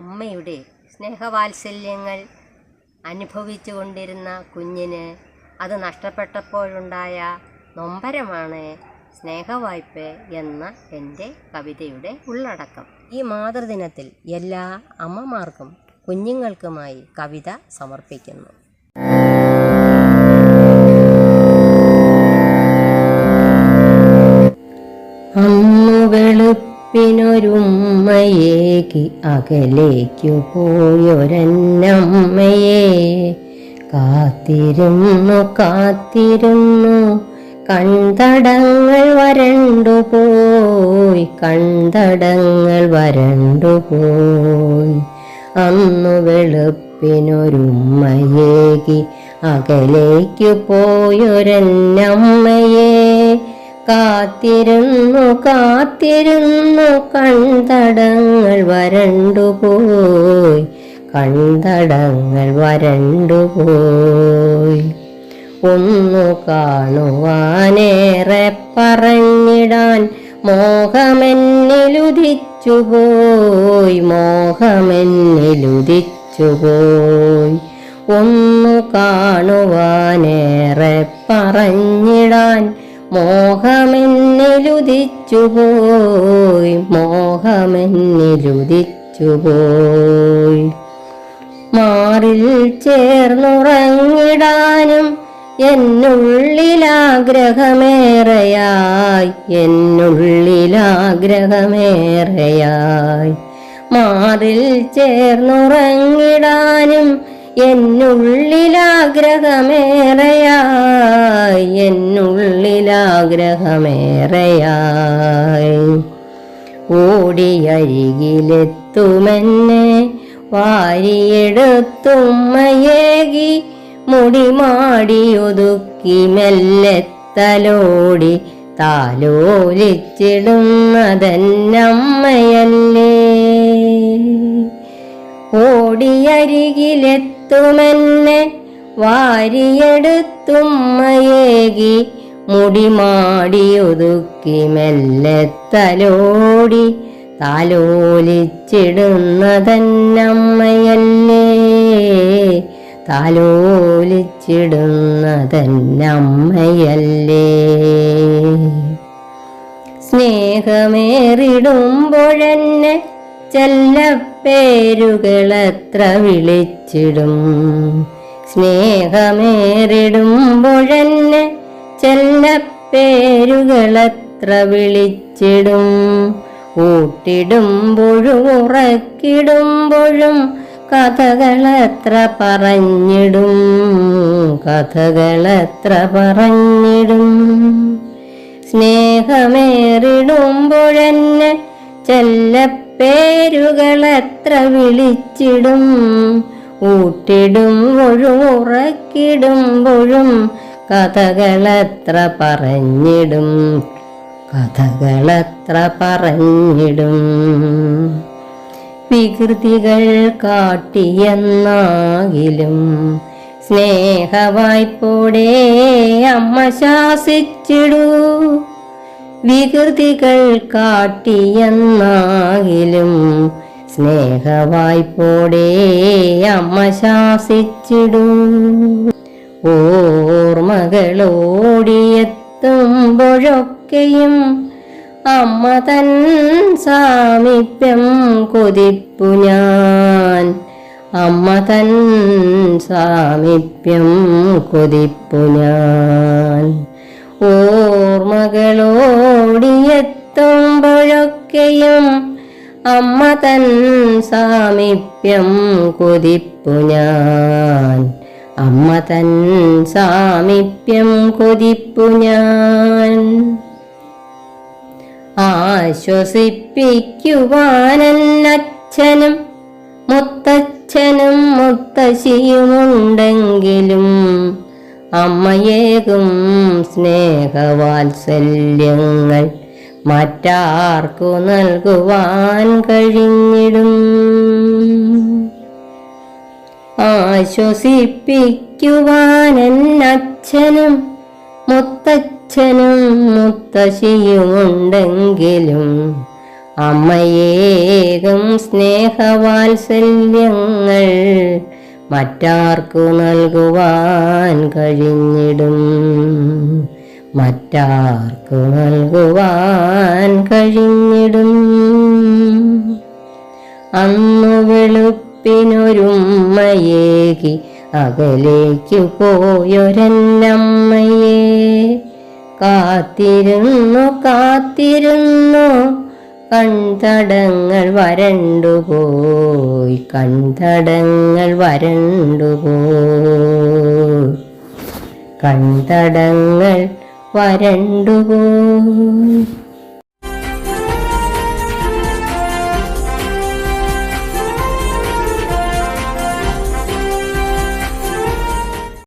അമ്മയുടെ സ്നേഹവാത്സല്യങ്ങൾ അനുഭവിച്ചു കൊണ്ടിരുന്ന കുഞ്ഞിന് അത് നഷ്ടപ്പെട്ടപ്പോഴുണ്ടായ നൊമ്പരമാണ് സ്നേഹവായ്പ എന്ന എന്റെ കവിതയുടെ ഉള്ളടക്കം. ഈ മാതൃദിനത്തിൽ എല്ലാ അമ്മമാർക്കും കുഞ്ഞുങ്ങൾക്കുമായി കവിത സമർപ്പിക്കുന്നു. അന്നു വെളുപ്പിനൊരുമ്മയേക്ക് അകലേക്കു പോയൊരന്നമ്മയെ കാത്തിരുന്നു കാത്തിരുന്നു കണ്ടടങ്ങൾ വരണ്ടു പോയി കൺതടങ്ങൾ വരണ്ടു പോയി അന്നു വെളുപ്പിനൊരുമ്മയേകി അകലേക്കു പോയൊരന്നമ്മയെ കാത്തിരുന്നു കാത്തിരുന്നു കൺതടങ്ങൾ വരണ്ടുപോയി കൺതടങ്ങൾ വരണ്ടുപോയി. ഒന്നു കാണുവാനേറെ പറഞ്ഞിടാൻ മോഹമെന്നിലുദിച്ചുപോയി മോഹമെന്നിലുദിച്ചുപോയി. ഒന്നു കാണുവാനേറെ പറഞ്ഞിടാൻ മോഹമെന്നിലുദിച്ചുപോയി മോഹമെന്നിലുദിച്ചുപോയി മാറിൽ ചേർന്നുറങ്ങിടാനും എന്നുള്ളിലാഗ്രഹമേറെയായി എന്നുള്ളിലാഗ്രഹമേറെയായി. മാറിൽ ചേർന്നുറങ്ങിടാനും എന്നുള്ളിലാഗ്രഹമേറെയായി എന്നുള്ളിലാഗ്രഹമേറെയായി. ഓടിയരികിലെത്തുമെന്നെ വാരിയെടുത്തുമ്മയേകി മുടിമാടിയൊതുക്കി മെല്ലെത്തലോടി താലോലിച്ചിടുന്നതെന്നമ്മയല്ലേ ഓടിയരികിലെത്തുമെന്നെ വാരിയെടുത്തുമ്മയേകി മുടിമാടിയൊതുക്കി മെല്ലെത്തലോടി താലോലിച്ചിടുന്നതന്നമ്മയല്ലേ? താലോലിച്ചിടുന്നതന്നമ്മയല്ലേ? സ്നേഹമേറിടുമ്പോഴെന്നെ ചെല്ലപ്പേരുകളെത്ര വിളിച്ചിടും. സ്നേഹമേറിടുമ്പോഴെന്നെ ചെല്ലപ്പേരുകളത്ര വിളിച്ചിടും. ഊട്ടിടുമ്പോഴും ഉറക്കിടുമ്പോഴും കഥകളത്ര പറഞ്ഞിടും. കഥകളത്ര പറഞ്ഞിടും. സ്നേഹമേറിടുമ്പോഴെന്നെ ചെല്ലപ്പേരുകളെത്ര വിളിച്ചിടും. ഊട്ടിടുമ്പോഴും ഉറക്കിടുമ്പോഴും കഥകളെത്ര പറഞ്ഞിടും. കഥകളെത്ര പറഞ്ഞിടും. വികൃതികൾ കാട്ടിയെന്നാകിലും സ്നേഹവായ്പോടെ അമ്മ ശാസിച്ചിടൂ. വികൃതികൾ കാട്ടിയെന്നാകിലും സ്നേഹവായ്പോടെ അമ്മ ശാസിച്ചിടൂ. ഓർമ്മകളോടിയെത്തുമ്പോഴൊക്കെയും അമ്മ തൻ സാമീപ്യം കൊതിപ്പു ഞാൻ. അമ്മ തൻ സാമീപ്യം കൊതിപ്പു ഞാൻ. ഓർമ്മകളോടിയെത്തുമ്പോഴൊക്കെയും അമ്മ തൻ സാമീപ്യം കൊതിപ്പു ഞാൻ. അമ്മ തൻ സാമീപ്യം കൊതിപ്പു ഞാൻ. ആശ്വസിപ്പിക്കുവാനച്ഛനും മുത്തച്ഛനും മുത്തശ്ശിയുമുണ്ടെങ്കിലും അമ്മയേകും സ്നേഹവാത്സല്യങ്ങൾ മറ്റാർക്കു നൽകുവാൻ കഴിഞ്ഞിടും. ആശ്വസിപ്പിക്കുവാനച്ഛനും മുത്തച്ഛനും മുത്തശ്ശിയുമുണ്ടെങ്കിലും അമ്മയേകും സ്നേഹവാത്സല്യങ്ങൾ മറ്റാർക്കു നൽകുവാൻ കഴിഞ്ഞിടും. മറ്റാർക്കു നൽകുവാൻ കഴിഞ്ഞിടും. അന്നു വെളുപ്പിനൊരുമ്മയേകി അകലേക്കു പോയൊരന്നമ്മയെ. കാത്തിരുന്നു കാത്തിരുന്നു കൺതടങ്ങൾ വരണ്ടുപോയി കൺതടങ്ങൾ വരണ്ടുപോയി കൺതടങ്ങൾ വരണ്ടുപോയി.